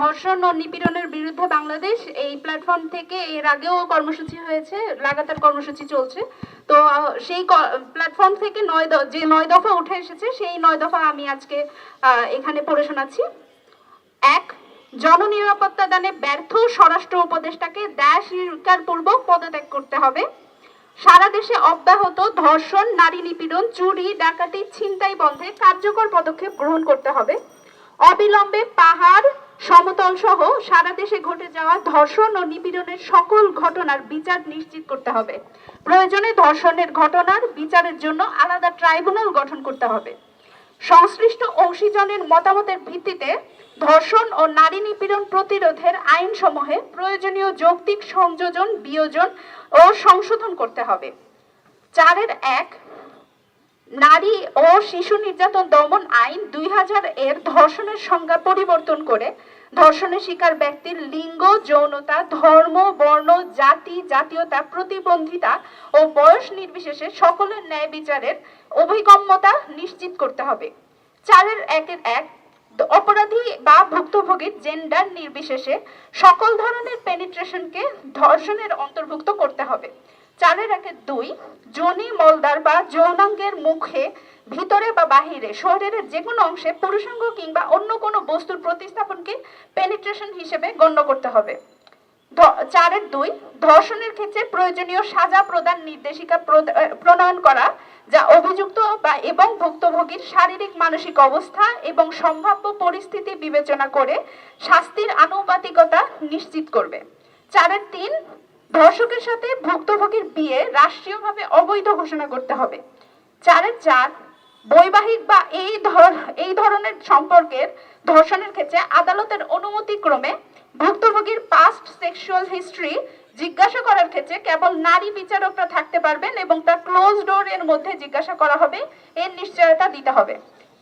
ধর্ষণ ও নিপীড়নের বিরুদ্ধে বাংলাদেশ এই প্ল্যাটফর্ম থেকে এর আগেও কর্মসূচি হয়েছে, লাগাতার কর্মসূচি চলছে। তো সেই প্ল্যাটফর্ম থেকে নয় যে নয় দফা উঠে এসেছে, সেই নয় দফা আমি আজকে এখানে পড়ে শোনাচ্ছি। এক, জননিরাপত্তা দানে ব্যর্থ স্বরাষ্ট্র উপদেষ্টাকে দায় স্বীকারপূর্বক পদত্যাগ করতে হবে। সারা দেশে অব্যাহত ধর্ষণ, নারী নিপীড়ন, চুরি, ডাকাতি, ছিনতাই বন্ধে কার্যকর পদক্ষেপ গ্রহণ করতে হবে। অবিলম্বে পাহাড় সমতল সহ সারা দেশে ঘটে যাওয়া ধর্ষণ ও নিপীড়নের সকল ঘটনার বিচার নিশ্চিত করতে হবে। প্রয়োজনে ধর্ষণের ঘটনার বিচারের জন্য আলাদা ট্রাইব্যুনাল গঠন করতে হবে। সংশ্লিষ্ট অংশীজনের মতামতের ভিত্তিতে ধর্ষণ ও নারী নিপীড়ন প্রতিরোধের আইনসমূহে প্রয়োজনীয় যৌক্তিক সংযোজন, বিয়োজন ও সংশোধন করতে হবে। চারের এক নারী ও শিশু নির্যাতন দমন আইন দুই হাজার এর ধর্ষণের সংজ্ঞা পরিবর্তন করে ধর্ষণের শিকার ব্যক্তির লিঙ্গ, যৌনতা, ধর্ম, বর্ণ, জাতি, জাতীয়তা, প্রতিবন্ধিতা ও বয়স নির্বিশেষে সকলের ন্যায় বিচারের অভিগম্যতা নিশ্চিত করতে হবে। চারের একের এক অপরাধী বা ভুক্তভোগীর জেন্ডার নির্বিশেষে সকল ধরনের পেনিট্রেশনকে ধর্ষণের অন্তর্ভুক্ত করতে হবে। চারের একে দুই যোনি মলদার বা যৌনাঙ্গের মুখে, ভিতরে বা বাহিরে, শরীরের যে কোনো অংশে পুরুষাঙ্গ কিংবা অন্য কোনো বস্তুর প্রতিস্থাপনকে পেনিট্রেশন হিসেবে গণ্য করতে হবে। চারের দুই, ধর্ষণের ক্ষেত্রে প্রয়োজনীয় সাজা প্রদান নির্দেশিকা প্রণয়ন করা, যা অভিযুক্ত বা এবং ভুক্তভোগীর শারীরিক, মানসিক অবস্থা এবং সম্ভাব্য পরিস্থিতি বিবেচনা করে শাস্তির আনুপাতিকতা নিশ্চিত করবে। চারের তিন ধর্ষকের সাথে ভুক্তভোগীর বিয়ে রাষ্ট্রীয়ভাবে অবৈধ ঘোষণা করতে হবে। চারের চার, বৈবাহিক বা এই এই ধরনের সম্পর্কের ধর্ষণের ক্ষেত্রে আদালতের অনুমতিক্রমে ভুক্তভোগীর পাস্ট সেক্সুয়াল হিস্ট্রি জিজ্ঞাসা করার ক্ষেত্রে কেবল নারী বিচারকরা থাকতে পারবেন এবং তা ক্লোজ ডোরের মধ্যে জিজ্ঞাসা করা হবে, এর নিশ্চয়তা দিতে হবে।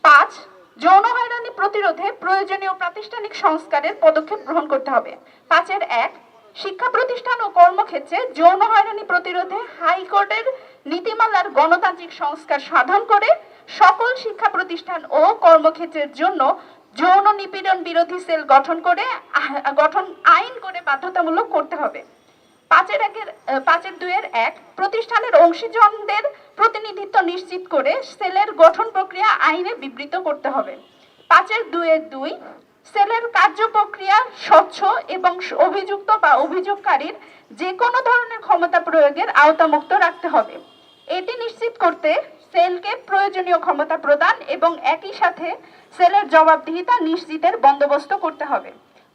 পাঁচ, যৌন হয়রানি প্রতিরোধে প্রয়োজনীয় প্রাতিষ্ঠানিক সংস্কারের পদক্ষেপ গ্রহণ করতে হবে। পাঁচের এক শিক্ষা প্রতিষ্ঠান ও কর্মক্ষেত্রে যৌন হয়রানি প্রতিরোধে হাইকোর্টের নীতিমালার গণতান্ত্রিক সংস্কার সাধন করে সকল শিক্ষা প্রতিষ্ঠান ও কর্মক্ষেত্রের জন্য যৌন নিপীড়ন বিরোধী সেল গঠন করে গঠন আইন করে বাধ্যতামূলক করতে হবে। পাঁচের একের পাঁচের দুইয়ের এক, প্রতিষ্ঠানের অংশীজনদের প্রতিনিধিত্ব নিশ্চিত করে সেলের গঠন প্রক্রিয়া আইনে বিবৃত করতে হবে। পাঁচের দুইয়ের দুই, সেলের কার্য প্রক্রিয়া স্বচ্ছ এবং অভিযুক্ত বা অভিযোগকারীর যে কোনো ধরনের ক্ষমতা প্রয়োগের আওতামুক্ত রাখতে হবে। এটি নিশ্চিত করতে সেলকে প্রয়োজনীয় ক্ষমতা প্রদান এবং একই সাথে সেলের জবাবদিহিতা নিশ্চিতের বন্দোবস্ত করতে হবে।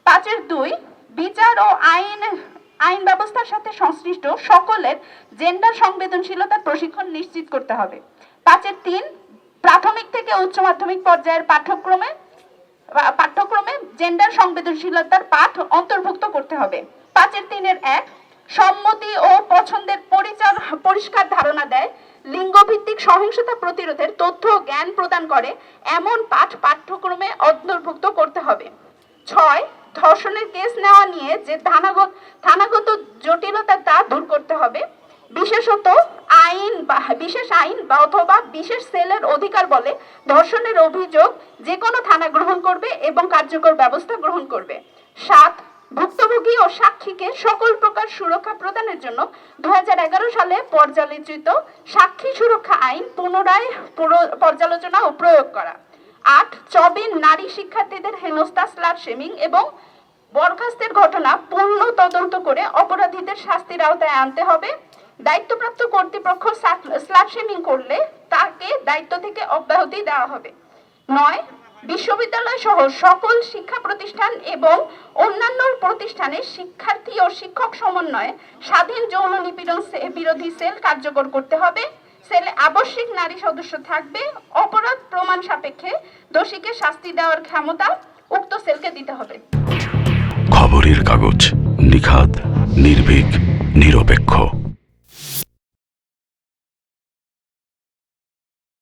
পাঁচের দুই, বিচার ও আইন আইন ব্যবস্থার সাথে সংশ্লিষ্ট সকলের জেন্ডার সংবেদনশীলতার প্রশিক্ষণ নিশ্চিত করতে হবে। পাঁচের তিন, প্রাথমিক থেকে উচ্চ মাধ্যমিক পর্যায়ের পাঠ্যক্রমে পাঠ্যক্রমে জেন্ডার সংবেদনশীলতার পাঠ অন্তর্ভুক্ত করতে হবে। পাঁচের তিনের এক, সম্মতি ও পছন্দের পরিচার পরিষ্কার ধারণা দেয়। লিঙ্গভিত্তিক সহিংসতা প্রতিরোধের তথ্য জ্ঞান প্রদান করে। এমন পাঠ পাঠ্যক্রমে অন্তর্ভুক্ত করতে হবে। ছয়, ধর্ষণের কেস নেওয়া নিয়ে যে থানাগত থানাগত জটিলতা তা দূর করতে হবে। বিশেষত আইন বা বিশেষ আইন বা অথবা বিশেষ সেলের অধিকার বলে ধর্ষণের অভিযোগ যে কোনো থানা গ্রহণ করবে এবং কার্যকর ব্যবস্থা গ্রহণ করবে। সাত, ভুক্তভোগী ও সাক্ষীকে সকল প্রকার সুরক্ষা প্রদানের জন্য দুহাজার এগারো সালে পর্যালোচিত সাক্ষী সুরক্ষা আইন পুনরায় পর্যালোচনা ও প্রয়োগ করা। আট চবিন নারী শিক্ষার্থীদের হেনস্থা স্লাট শেমিং এবং বরখাস্তের ঘটনা পূর্ণ তদন্ত করে অপরাধীদের শাস্তির আওতায় আনতে হবে। দায়িত্বপ্রাপ্ত কর্তৃপক্ষ স্লাট শেমিং করলে তাকে দায়িত্ব থেকে অব্যাহতি দেওয়া হবে। নয়, বিশ্ববিদ্যালয় সহ সকল শিক্ষা প্রতিষ্ঠান এবং অন্যান্য প্রতিষ্ঠানে শিক্ষার্থী ও শিক্ষক সমন্বয়ে স্বাধীন যৌন নিপীড়ন বিরোধী সেল কার্যকর করতে হবে। সেলে আবশ্যিক নারী সদস্য থাকবে। অপরাধ প্রমাণ সাপেক্ষে দোষীকে শাস্তি দেওয়ার ক্ষমতা উক্ত সেলকে দিতে হবে। খবরের কাগজ নিখাদ, নির্ভীক, নিরপেক্ষ।